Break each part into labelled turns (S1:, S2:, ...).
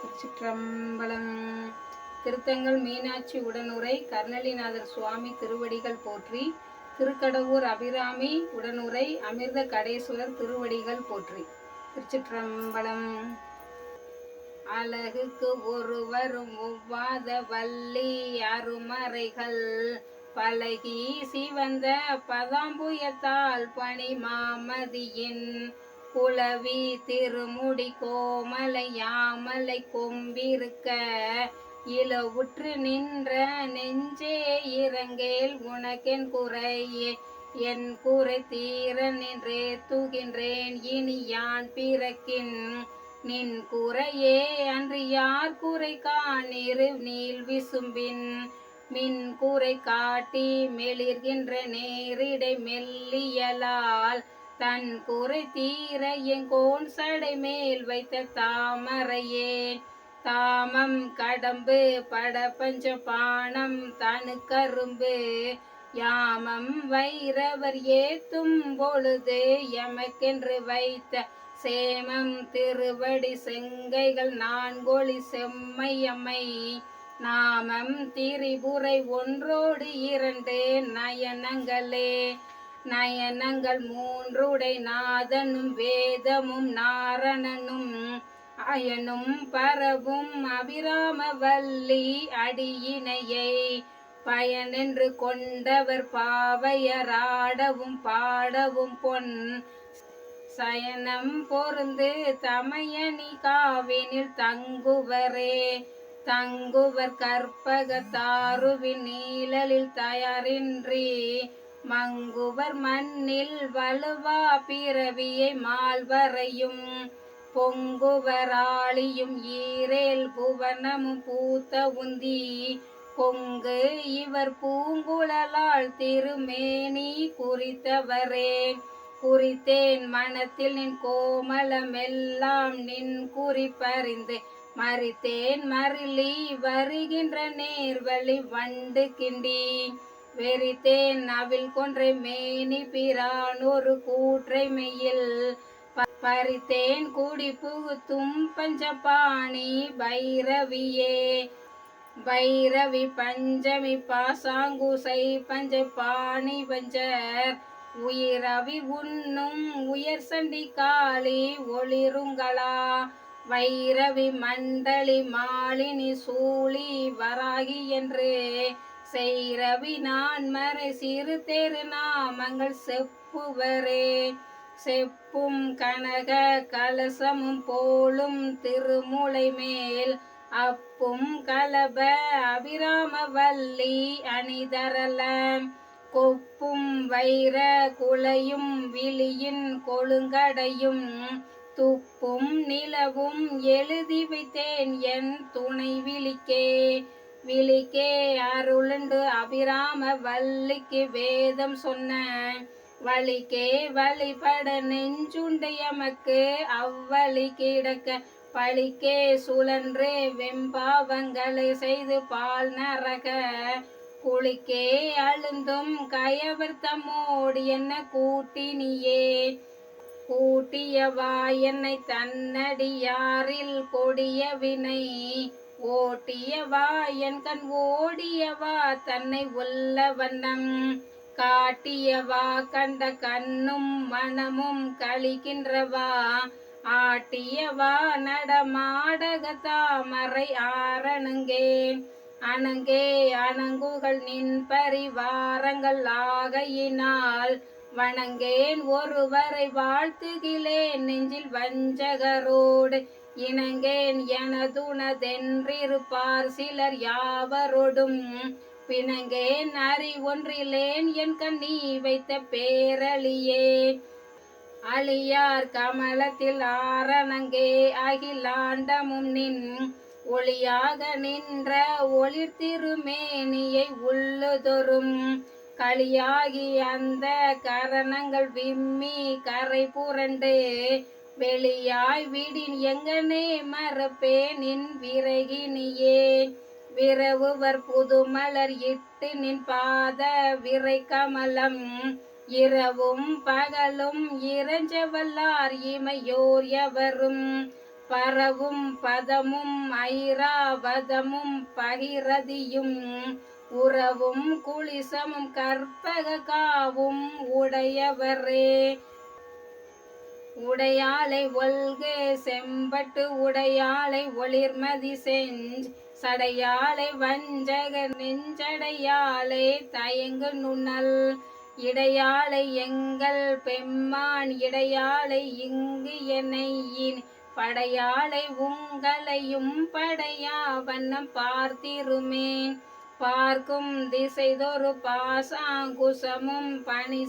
S1: திருச்சிற்றம்பலம் திருத்தங்கள் மீனாட்சி உடனுரை கர்ணலிநாதர் சுவாமி திருவடிகள் போற்றி திருக்கடவுர் அபிராமி உடனுரை அமிர்த கடேஸ்வரர் திருவடிகள் போற்றி திருச்சிற்றம்பலம் அழகுக்கு ஒருவரும் ஒவ்வாத வள்ளி அருமறைகள் பழகி சிவந்த பதாம்புயத்தால் பணி மாமதியின் குளவி திருமுடி கோமலையாமலை யாமலை கொம்பிருக்க இலவுற்று நின்ற நெஞ்சே இறங்கேல் உனக்கென் குறையே என் குறை தீர நின்றே தூகின்றேன் இனி யான் பிறக்கின் நின் குறையே அன்று யார் குறை காணிரு நீள் விசும்பின் மின் கூரை காட்டி மெளிர்கின்ற நேரிடை மெல்லியலால் தன் குறை தீர எங்கோன் சடை மேல் வைத்த தாமரையே தாமம் கடம்பு பட பஞ்ச பானம் தனு கரும்பு யாமம் வைரவர் ஏத்தும் பொழுது எமக்கென்று வைத்த சேமம் திருவடி செங்கைகள் நான்கோழி செம்மையம்மை நாமம் திரிபுரை ஒன்றோடு இரண்டு நயனங்களே நயனங்கள் மூன்றுடை நாதனும் வேதமும் நாரணனும் அயனும் பரவும் அபிராம வல்லி அடியினையை பயனென்று கொண்டவர் பாவையராடவும் பாடவும் பொன் சயனம் பொருந்து தமையணி காவினில் தங்குவரே தங்குவர் கற்பக தாருவின் நீழலில் தயாரின்றி மங்குவர் மண்ணில் வலுவா பிறவியை மால்வரையும் பொங்குவராளியும் ஈரேல் புவனமும் பூத்த உந்தி பொங்கு இவர் பூங்குழலால் திருமேனி குறித்தவரே குறித்தேன் மனத்தில் நின் கோமலமெல்லாம் நின் குறிப்பறிந்து மறித்தேன் மறிலி வருகின்ற நேர்வழி வண்டு கிண்டி வெறித்தேன் அவில் கொன்றை மேனி பிரான் ஒரு கூற்றை மெயில் பறித்தேன் கூடி புகுத்தும் பஞ்சபாணி பைரவியே பைரவி பஞ்சமி பாசாங்குசை பஞ்சபாணி பஞ்சர் உயிரவி உண்ணும் உயர் சண்டி காளி ஒளிருங்களா வைரவி மண்டலி மாலினி சூழி வராகி என்று செய்ரவி நான் மறை சிறு தெருநாமங்கள் செப்புவரே செப்பும் கனக கலசமும் போலும் திருமுலை மேல் அப்பும் கலப அபிராம வல்லி அணிதரல கொப்பும் வைர குலையும் விழியின் கொழுங்கடையும் துப்பும் நிலவும் எழுதி வைத்தேன் என் துணை விழிக்கே விழிக்கே அருளுண்டு அபிராம வள்ளிக்கு வேதம் சொன்ன வழிக்கே வழிபட நெஞ்சுண்டு எமக்கு அவ்வழி கிடக்க பழிக்கே சுழன்று வெம்பாவங்களை செய்து பால் நரக குளிக்கே அழுந்தும் தம்மோடு என்ன கூட்டினியே கூட்டியவா என்னை தன்னடியாரில் கொடிய வினை ஓட்டியவா என் கண் ஓடியவா தன்னை உள்ள வண்ணம் காட்டியவா கண்ட கண்ணும் மனமும் கழிக்கின்றவா ஆட்டியவா நடமாடகதா மறை ஆரணங்கேன் அணங்கே அணங்குகள் நின் பரிவாரங்கள் ஆகையினால் வணங்கேன் ஒருவரை வாழ்த்துகிறேன் நெஞ்சில் வஞ்சகரோடு இணங்கேன் எனதுனதென்றிருப்பார் சிலர் யாவரோடும் பிணங்கேன் அறி ஒன்றிலேன் என் கண்ணி வைத்த பேரழியே அழியார் கமலத்தில் ஆரணங்கே அகிலாண்டமும் நின் ஒளியாக நின்ற ஒளி திருமேனியை உள்ளுதொரும் களியாகி அந்த கரணங்கள் விம்மி கரை புரண்டு வெளியாய் வீடின் எங்கனே மறப்பேன் நின் விறகினியே விரவுவர் புதுமலர் இட்டு நின் பாத விரை கமலம் இரவும் பகலும் இறஞ்சவல்லார் இமையோர் எவரும் பரவும் பதமும் ஐராவதமும் பகிரதியும் உறவும் குளிசமும் கற்பக காவும் உடையவரே உடையாளை ஒல்கு செம்பட்டு உடையாளை ஒளிர்மதி செஞ்ச் சடையாளை வஞ்சக நெஞ்சடையாளை தயங்கு நுண்ணல் இடையாளை எங்கள் பெம்மான் இடையாளை இங்கு என்னையின் படையாளை உங்களையும் படையா வண்ணம் பார்த்திருமே பார்க்கும் திசைதொரு பாசாங்குசமும்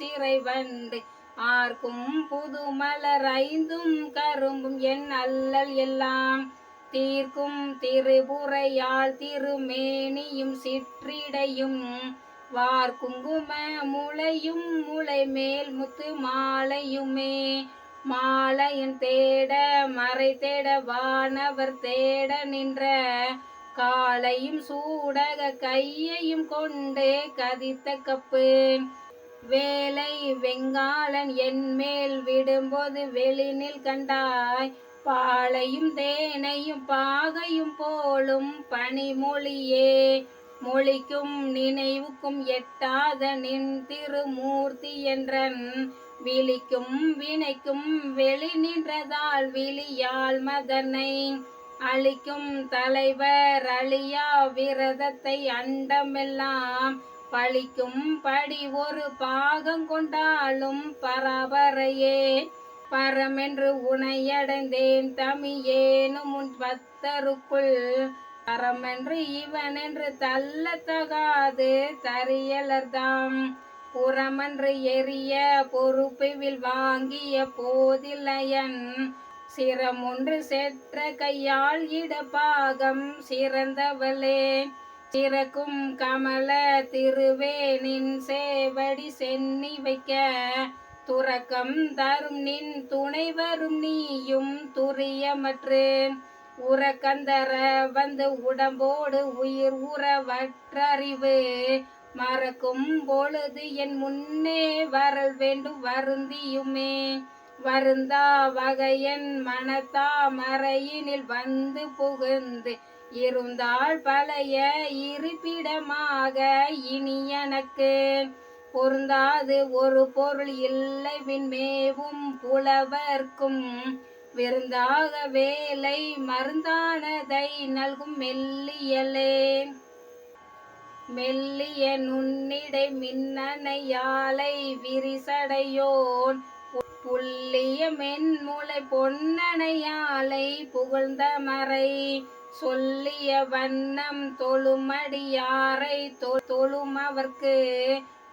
S1: சிறை வண்டு ஆர்க்கும் புதுமலரைந்தும் கரும்பும் என் அல்லல் எல்லாம் தீர்க்கும் திருபுறையால் திருமேனியும் சிற்றிடையும் வார்க்குங்கும முளையும் முளை மேல் முத்து மாலையுமே மாலையின் தேட மறை தேட வானவர் தேட நின்ற காலையும் சூடக கையையும் கொண்டு கதித்த கப்பு வேலை வெங்காளன் என்மேல் விடும்போது வெளிநில் கண்டாய் பாலையும் தேனையும் பாகையும் போலும் பனிமொழியே மொழிக்கும் நினைவுக்கும் எட்டாத நின் திருமூர்த்தி என்றன் விழிக்கும் வினைக்கும் வெளி நின்றதால் விழியால் மதனை அழிக்கும் தலைவர் அழியா விரதத்தை அண்டமெல்லாம் பழிக்கும் படி ஒரு பாகம் கொண்டாலும் பரபரையே பரமென்று உனையடைந்தேன் தமியேனும் உன் பத்தருக்குள் பரமென்று இவன் என்று தள்ளத்தகாது தரியலர்தாம் புறமன்று எரிய பொறுப்பில் வாங்கிய போதிலையன் சிரமொன்று செற்ற கையால் இட பாகம் சிறந்தவளே சிறக்கும் கமல திருவே நின் சேவடி சென்னி வைக்க துறக்கம் தரும் நின் துணை வரும் நீயும் துரியமற்று உறக்கந்தர வந்து உடம்போடு உயிர் உறவற்றறிவு மறக்கும் பொழுது என் முன்னே வரல் வேண்டும் வருந்தியுமே வருந்தா வகையன் மனத்தா மறையினில் வந்து புகுந்து இருந்தால் பழைய இருப்பிடமாக இனி எனக்கு பொருந்தாது ஒரு பொருள் இல்லை விண்மேவும் புலவர்க்கும் விருந்தாக வேலை மருந்தானதை நல்கும் மெல்லியலே மெல்லிய நுண்ணிடை மின்னணையாலை விரிசடையோன் புள்ளிய மென்முளை பொன்னணையாலை புகழ்ந்த மறை சொல்லிய வண்ணம் தொழுமடியாரை தொழுமவர்க்கு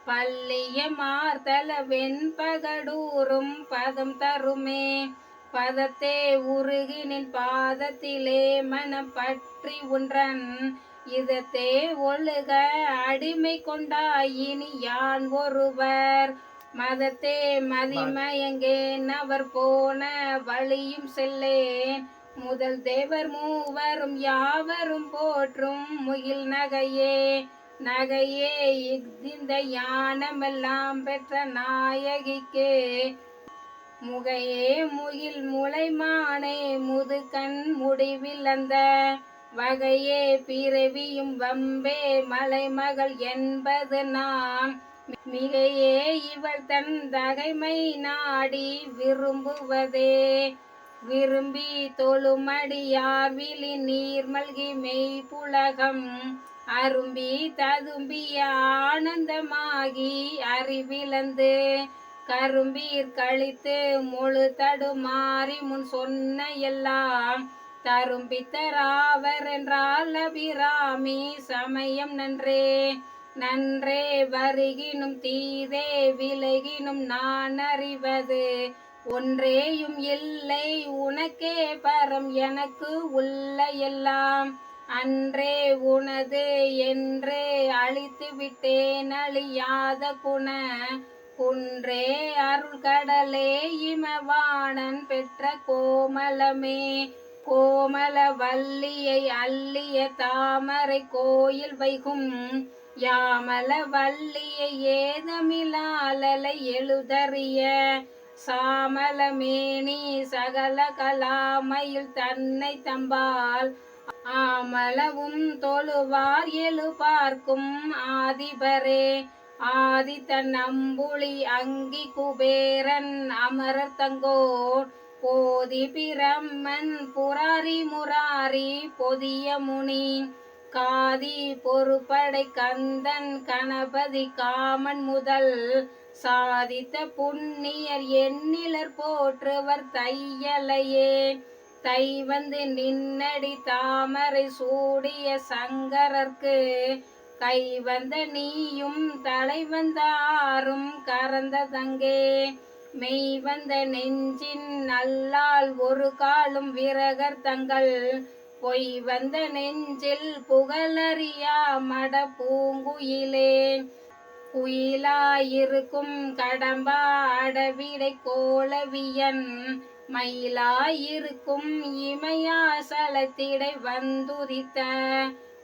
S1: பள்ளிய மார்த்தல வெண்பகடூரும் பதம் தருமே பதத்தே உருகினின் பாதத்திலே மனப்பற்றி உன்றன் இதத்தே ஒழுக அடிமை கொண்டாயினி யான் ஒருவர் மதத்தே மதிமயங்கேன் அவர் போன வழியும் செல்லேன் முதல் தேவர் மூவரும் யாவரும் போற்றும் முகில் நகையே நகையே இந்த யானமெல்லாம் பெற்ற நாயகிக்கே முகையே முகில் முளைமானே முதுகண் முடிவில் அந்த வகையே பிறவியும் வம்பே மலைமகள் என்பது நாம் மிகையே இவள் தன் தகைமை நாடி விரும்புவதே விரும்பி தொழுமடியார் விழி நீர் மல்கி மெய் புலகம் அரும்பி ததும்பிய ஆனந்தமாகி அறிவிழந்து கரும்பீர் கழித்து முழு தடுமாறி முன் சொன்ன எல்லாம் தரும்பித்தராவர் என்றால் அபிராமி சமயம் நன்றே நன்றே வருகினும் தீதே விலகினும் நான் அறிவது ஒன்றேயும் இல்லை உனக்கே பரம் எனக்கு உள்ள எல்லாம் அன்றே உனது என்றே அழித்து விட்டேன் அழியாத குண குன்றே அருள்கடலே இமவாணன் பெற்ற கோமலமே கோமல வல்லியை அள்ளிய தாமரை கோயில் வைகும் யாமல வல்லியை ஏதமிலாலலை எழுதறிய சாமலமேனி சகல கலாமையில் தன்னை தம்பால் ஆமளவும் தொழுவார் எழு பார்க்கும் ஆதிபரே ஆதித்தன் அம்புளி அங்கி குபேரன் அமரர் தங்கோர் போதி பிரம்மன் புராரி முராரி பொதிய முனி காதி பொறுப்படை கந்தன் கணபதி காமன் முதல் சாதித்த புண்ணியர் எண்ணிலர் போற்றுவர் தையலையே தை வந்து நின்னடி தாமரை சூடிய சங்கரர்க்கு கை வந்த நீயும் தலை வந்த ஆறும் கறந்த தங்கே மெய் வந்த நெஞ்சின் நல்லால் ஒரு காலும் விரகர் தங்கள் பொய் வந்த நெஞ்சில் புகழறியா மட பூங்குயிலே குயிலாயிருக்கும் கடம்பா அடவிடை கோலவியன் மயிலாயிருக்கும் இமையாசலத்திடை வந்துரித்த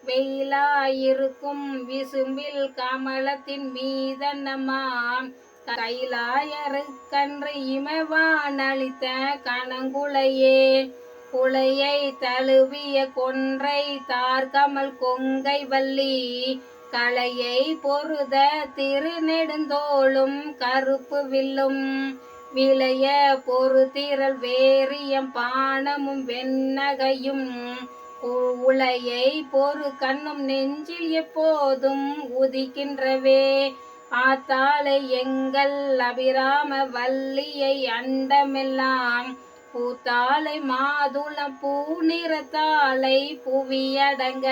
S1: வெயிலாயிருக்கும் விசும்பில் கமலத்தின் கைலாயரு கன்று இமவான் அளித்த கணங்குளையே குளையை தழுவிய கொன்றை தார்கமல் கொங்கை வள்ளி கலையை பொருத திருநெடுந்தோளும் கருப்பு வில்லும் விளைய பொறுத்திரல் வேரியம் பானமும் வெண்ணகையும் உலையை பொறு கண்ணும் நெஞ்சில் எப்போதும் உதிக்கின்றவே ஆத்தாளை எங்கள் அபிராம வள்ளியை அண்டமெல்லாம் பூத்தாளை மாதுளம் பூ நிறத்தாளை புவியடங்க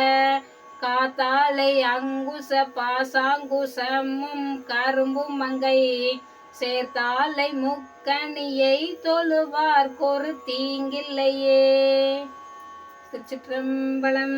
S1: காத்தாலை அங்குச பாசாங்குசமும் கரும்பும் மங்கை சேர்த்தாலை முக்கணியை தொழுவார் கொரு தீங்கில்லையே திருச்சிற்றம்பலம்